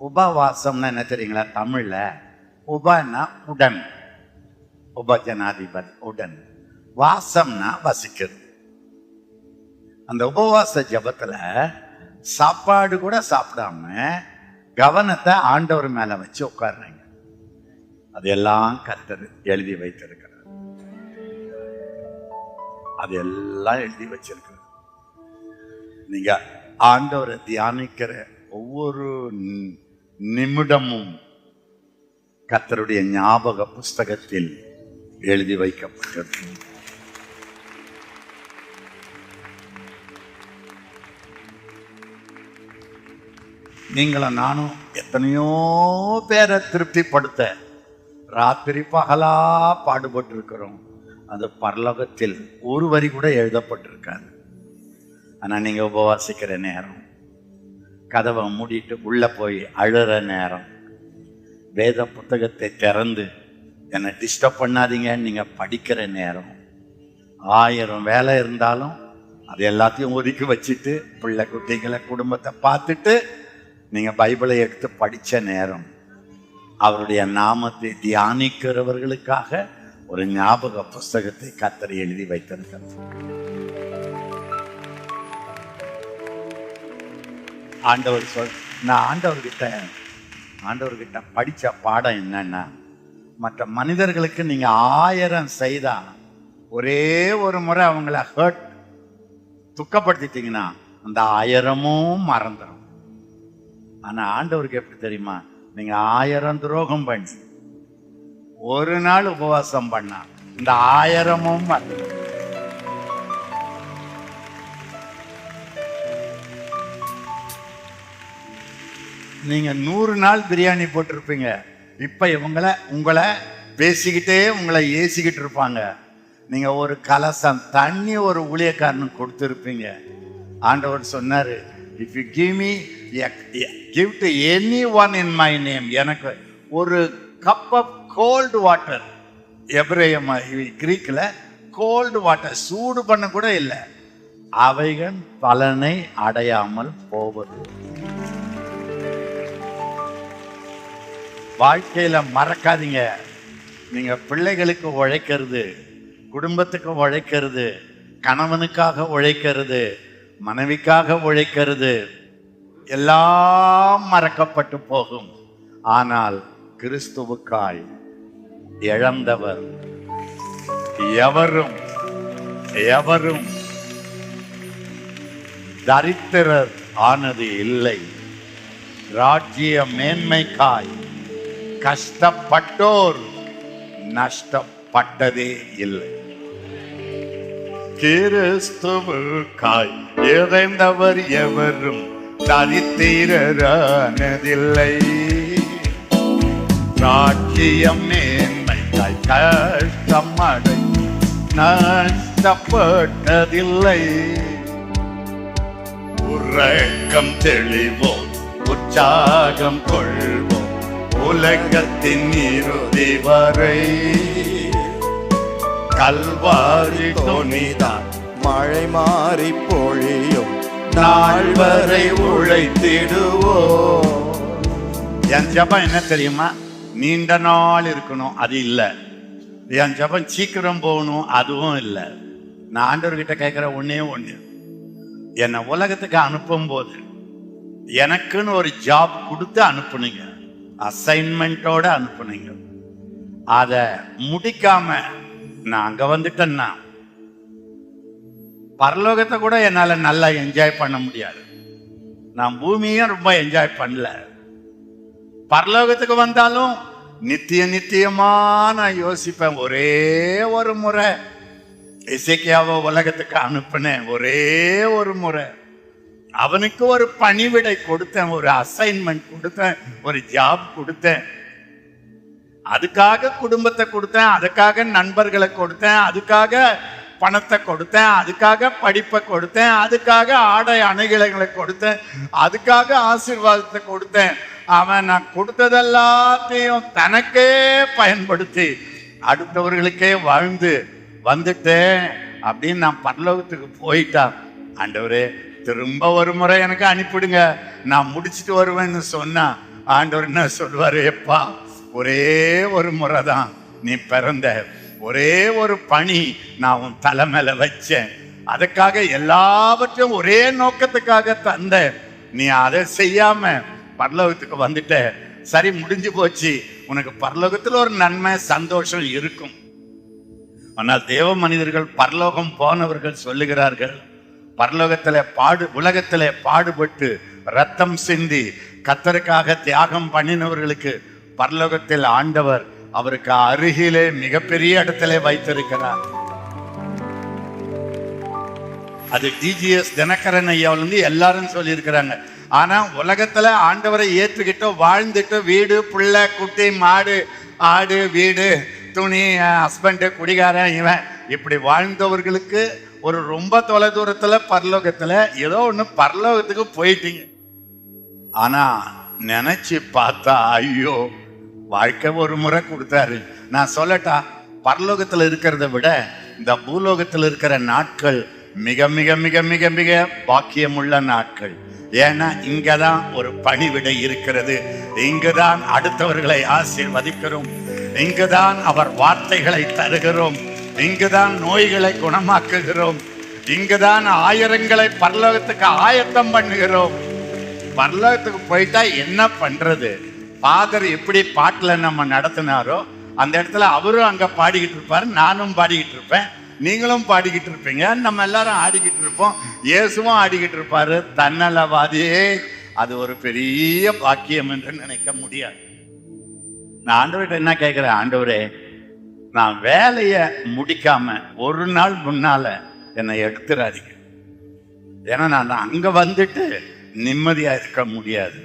உபவாசம்னா என்ன தெரியுங்களா? தமிழில் உபன்னா உடன். உபஜனாதிபதி உடன். வாசம்னா வசிக்கிறது. அந்த உபவாச ஜபத்தில் சாப்பாடு கூட சாப்பிடாம கவனத்தை ஆண்டவர் மேலே வச்சு உட்காடுறாங்க அதெல்லாம் கத்தர் எழுதி வைத்திருக்கிறார். அது எல்லாம் எழுதி வச்சிருக்கிறது நீங்க ஆண்டவரை தியானிக்கிற ஒவ்வொரு நிமிடமும் கத்தருடைய ஞாபக புஸ்தகத்தில் எழுதி வைக்கப்பட்டது நீங்களும் நானும் எத்தனையோ பேரை திருப்திப்படுத்த ராத்திரி பகலா பாடுபட்டிருக்கிறோம். அது பரலோகத்தில் ஒரு வரி கூட எழுதப்பட்டிருக்காது. ஆனால் நீங்கள் உபவாசிக்கிற நேரம் கதவை மூடிட்டு உள்ளே போய் அழுற நேரம். வேத புத்தகத்தை திறந்து என்னை டிஸ்டர்ப் பண்ணாதீங்கன்னு நீங்கள் படிக்கிற நேரம். ஆயிரம் வேலை இருந்தாலும் அது எல்லாத்தையும் ஒதுக்கி வச்சுட்டு பிள்ளை குட்டிகளை குடும்பத்தை பார்த்துட்டு நீங்கள் பைபிளை எடுத்து படித்த நேரம். அவருடைய நாமத்தை தியானிக்கிறவர்களுக்காக ஒரு ஞாபக புஸ்தகத்தை கத்தரை எழுதி வைத்திருக்கிறது ஆண்டவர் சொல் நான் ஆண்டவர்கிட்ட ஆண்டவர்கிட்ட படித்த பாடம் என்னன்னா மற்ற மனிதர்களுக்கு நீங்கள் ஆயிரம் செய்தா ஒரே ஒரு முறை அவங்கள ஹர்ட் துக்கப்படுத்திட்டீங்கன்னா அந்த ஆயிரமும் மறந்துடும் ஆனால் ஆண்டவருக்கு எப்படி தெரியுமா? நீங்கள் ஆயிரம் துரோகம் பண்ணி ஒரு நாள் உபவாசம் பண்ணா இந்த ஆயிரமும் மறந்துடும் நீங்கள் நூறு நாள் பிரியாணி போட்டிருப்பீங்க. இப்போ இவங்களை உங்களை பேசிக்கிட்டே உங்களை ஏசிக்கிட்டு இருப்பாங்க. நீங்கள் ஒரு கலசம் தண்ணி ஒரு ஊழியக்காரனுக்கு கொடுத்துருப்பீங்க. ஆண்டவர் சொன்னார் if you give me give to any one in my name எனக்கு ஒரு cup of cold water Ephraim கிரீக்கில் cold water சூடு பண்ண கூட இல்லை. அவைகள் பலனை அடையாமல் போவது. வாழ்க்கையில் மறக்காதீங்க. நீங்கள் பிள்ளைகளுக்கு உழைக்கிறது குடும்பத்துக்கு உழைக்கிறது கணவனுக்காக உழைக்கிறது மனைவிக்காக உழைக்கிறது எல்லாம் மறக்கப்பட்டு போகும். ஆனால் கிறிஸ்துவுக்காய் இழந்தவர் எவரும் எவரும் தரித்திரர் ஆனது இல்லை. ராஜ்ய மேன்மைக்காய் கஷ்டப்பட்டோர் நஷ்டப்பட்டதே இல்லை. கிறிஸ்துவுக்காய் இறைந்தவர் எவரும் தரித்திரரானதில்லை ராஜ்யம் மேன்மைக்காய் கஷ்டம் அடை நஷ்டப்பட்டதில்லை. உறக்கம் தெளிவோம் உற்சாகம் கொள்வோம் உலகத்தின் இறுதி வரை கல்வாரி தோணிதான் மழை மாறி பொழியும். நாள் வரை உழைத்திடுவோ என் ஜபம் என்ன தெரியுமா? நீண்ட நாள் இருக்கணும் அது இல்லை. என் ஜபம் சீக்கிரம் போகணும் அதுவும் இல்லை. நான் ஆண்டவர்கிட்ட கேட்குற ஒன்றே ஒன்று என்னை உலகத்துக்கு அனுப்பும் போது எனக்குன்னு ஒரு ஜாப் கொடுத்து அனுப்புனீங்க. அசைன்மெண்ட்டோட அனுப்புனீங்க. அதை முடிக்காம நான் அங்க வந்துட்டேன்னா பரலோகத்தை கூட என்னால நல்லா என்ஜாய் பண்ண முடியாது. நான் பூமியும் ரொம்ப என்ஜாய் பண்ணல. பரலோகத்துக்கு வந்தாலும் நித்திய நித்தியமா நான் யோசிப்பேன். ஒரே ஒரு முறை இசைக்கியாவோ உலகத்துக்கு அனுப்பினேன். ஒரே ஒரு முறை. அவனுக்கு ஒரு பணிவிடை கொடுத்தேன் ஒரு அசைன்மெண்ட் கொடுத்தேன் ஒரு ஜாப் கொடுத்தேன். அதுக்காக குடும்பத்தை கொடுத்தேன் அதுக்காக நண்பர்களை கொடுத்தேன் அதுக்காக பணத்தை கொடுத்தேன் அதுக்காக படிப்பை கொடுத்தேன் அதுக்காக ஆடை அணைகளை கொடுத்தேன் அதுக்காக ஆசீர்வாதத்தை கொடுத்தேன். அவன் நான் கொடுத்ததெல்லாத்தையும் தனக்கே பயன்படுத்தி அடுத்தவர்களுக்கே வாழ்ந்து வந்துட்டேன் அப்படின்னு நான் பரலோகத்துக்கு போயிட்டான். ஆண்டவரே திரும்ப ஒரு முறை எனக்கு அனுப்பிடுங்க நான் முடிச்சிட்டு வருவேன்னு சொன்னா ஆண்டவர் என்ன சொல்வாரு? எப்பா ஒரே ஒரு முறை தான் நீ பிறந்த. ஒரே ஒரு பணி நான் உன் தலை வச்சேன். அதுக்காக எல்லாவற்றையும் ஒரே நோக்கத்துக்காக தந்த. நீ அதை செய்யாம பரலோகத்துக்கு வந்துட்ட. சரி முடிஞ்சு போச்சு. உனக்கு பரலோகத்துல ஒரு நன்மை சந்தோஷம் இருக்கும். ஆனால் தேவ மனிதர்கள் பரலோகம் போனவர்கள் சொல்லுகிறார்கள் பரலோகத்தில் பாடு உலகத்தில் பாடுபட்டு ரத்தம் சிந்தி கத்தருக்காக தியாகம் பண்ணினவர்களுக்கு பரலோகத்தில் ஆண்டவர் அவருக்கு அருகிலே மிகப்பெரிய இடத்துல வைத்திருக்கிறார். அது டிஜிஎஸ் தினகரன் ஐயாவில இருந்து எல்லாரும் சொல்லியிருக்கிறாங்க. ஆனா உலகத்துல ஆண்டவரை ஏற்றுக்கிட்டோ வாழ்ந்துட்டோ வீடு புள்ள குட்டி மாடு ஆடு வீடு துணி ஹஸ்பண்டு குடிகாரன் இவன் இப்படி வாழ்ந்தவர்களுக்கு ஒரு ரொம்ப தொலை தூரத்துல பரலோகத்துல ஏதோ ஒண்ணு பரலோகத்துக்கு போயிட்டீங்க. ஆனா நினைச்சு பார்த்தா ஐயோ வாழ்க்கை ஒரு முறை கொடுத்தாரு. நான் சொல்லட்டா பரலோகத்துல இருக்கிறத விட இந்த பூலோகத்துல இருக்கிற நாட்கள் மிக மிக மிக மிக மிக பாக்கியமுள்ள நாட்கள். ஏன்னா இங்கதான் ஒரு பணிவிடை இருக்கிறது. இங்குதான் அடுத்தவர்களை ஆசீர்வதிக்கிறோம். இங்குதான் அவர் வார்த்தைகளை தருகிறோம். இங்குதான் நோய்களை குணமாக்குகிறோம். இங்குதான் ஆயிரங்களை பரலோகத்துக்கு ஆயத்தம் பண்ணுகிறோம். பரலோகத்துக்கு போயிட்டா என்ன பண்றது? ஃபாதர் எப்படி பாட்டில் நம்ம நடத்தினாரோ அந்த இடத்துல அவரும் அங்க பாடிக்கிட்டு இருப்பார் நானும் பாடிக்கிட்டு இருப்பேன். நீங்களும் பாடிக்கிட்டு இருப்பீங்க நம்ம எல்லாரும் ஆடிக்கிட்டு இருப்போம். இயேசுவும் ஆடிக்கிட்டு இருப்பாரு. தன்னலவாதியே அது ஒரு பெரிய பாக்கியம் என்று நினைக்க முடியாது. நான் ஆண்டவர்கிட்ட என்ன கேட்கிறேன்? ஆண்டவரே நான் வேலையை முடிக்காம ஒரு நாள் முன்னால என்னை எடுத்துறாதீங்க. ஏன்னா நான் அங்க வந்துட்டு நிம்மதியா இருக்க முடியாது.